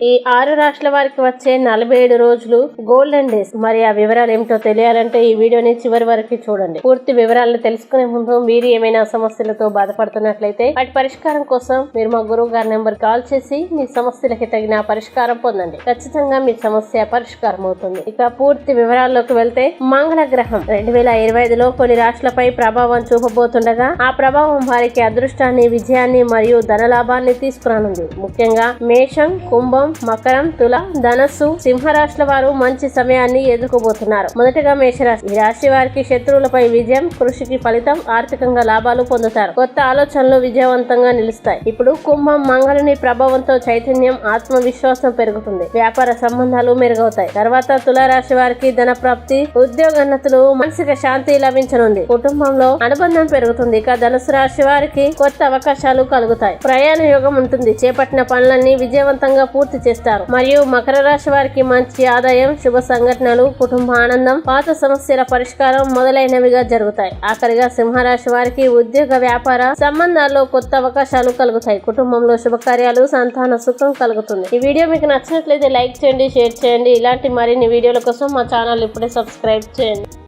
ఈ ఆరు రాష్ట్రాల వారికి వచ్చే నలభై ఏడు రోజులు గోల్డెన్ డేస్. మరి ఆ వివరాలు ఏమిటో తెలియాలంటే ఈ వీడియోని చివరి వరకు చూడండి. పూర్తి వివరాలను తెలుసుకునే ముందు మీరు ఏమైనా సమస్యలతో బాధపడుతున్నట్లయితే వాటి పరిష్కారం కోసం మీరు మా గురువు గారి నెంబర్ కాల్ చేసి మీ సమస్యలకి తగిన పరిష్కారం పొందండి. ఖచ్చితంగా మీ సమస్య పరిష్కారం అవుతుంది. ఇక పూర్తి వివరాల్లోకి వెళ్తే మంగళ గ్రహం రెండు వేల ఇరవై ఐదులో కొన్ని రాష్ట్రాలపై ప్రభావం చూపబోతుండగా ఆ ప్రభావం వారికి అదృష్టాన్ని విజయాన్ని మరియు ధనలాభాన్ని తీసుకురానుంది. ముఖ్యంగా మేషం కుంభం మకరం తుల ధనస్సు సింహరాశుల వారు మంచి సమయాన్ని ఎదుర్కోబోతున్నారు. మొదటగా మేషరాశి. ఈ రాశి వారికి శత్రువులపై విజయం కృషికి ఫలితం ఆర్థికంగా లాభాలు పొందుతారు. కొత్త ఆలోచనలు విజయవంతంగా నిలుస్తాయి. ఇప్పుడు కుంభం మంగళని ప్రభావంతో చైతన్యం ఆత్మవిశ్వాసం పెరుగుతుంది. వ్యాపార సంబంధాలు మెరుగవుతాయి. తర్వాత తులారాశి వారికి ధన ప్రాప్తి ఉద్యోగన్నతులు మానసిక శాంతి లభించనుంది. కుటుంబంలో అనుబంధం పెరుగుతుంది. ఇక ధనుసు రాశి వారికి కొత్త అవకాశాలు కలుగుతాయి. ప్రయాణ యోగం ఉంటుంది. చేపట్టిన పనులన్నీ విజయవంతంగా పూర్తి పూర్తి చేస్తారు. మరియు మకర రాశి వారికి మంచి ఆదాయం శుభ సంఘటనలు కుటుంబ ఆనందం పాత సమస్యల పరిష్కారం మొదలైనవిగా జరుగుతాయి. ఆఖరిగా సింహరాశి వారికి ఉద్యోగ వ్యాపార సంబంధాల్లో కొత్త అవకాశాలు కలుగుతాయి. కుటుంబంలో శుభకార్యాలు సంతాన సుఖం కలుగుతుంది. ఈ వీడియో మీకు నచ్చినట్లయితే లైక్ చేయండి షేర్ చేయండి. ఇలాంటి మరిన్ని వీడియోల కోసం మా ఛానల్ ఇప్పుడే సబ్స్క్రైబ్ చేయండి.